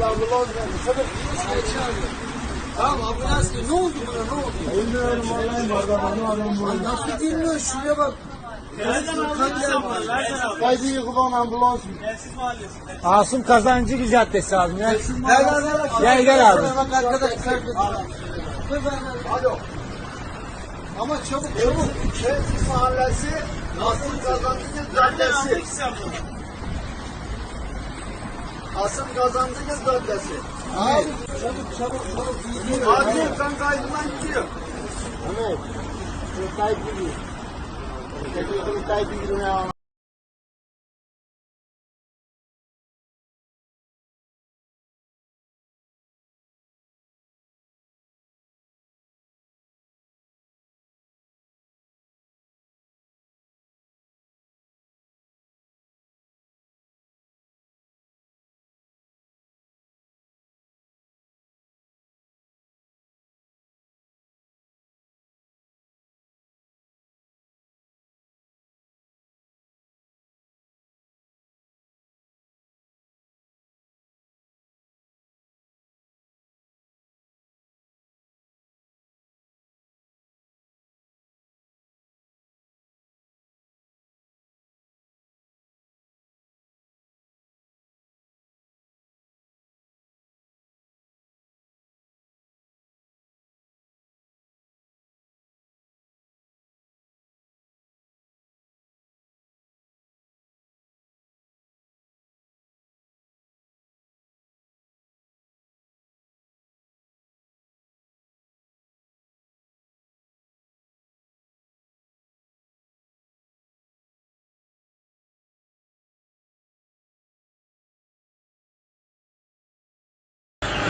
Ambulans geldi. Çabuk. Tamam ambulans geliyor. Ne oldu buna ne oldu? Bilmiyorum vallahi adamı adam bu. Lan nasıl bilmiyor şuraya bak. Haydi yıkılan ambulans. Asım Kazancı Caddesi abi ya. Ver. Gel, gel abi. Bak arkadaş. Alo. Ama çabuk çabuk. Şehir Mahallesi Asım Kazancıgil Caddesi. Asım Kazancıgil Caddesi. Abi çabuk çabuk çabuk. Acil kan kaydından gidiyor. Evet. Kayıt gidiyor. Kayıt gidiyor.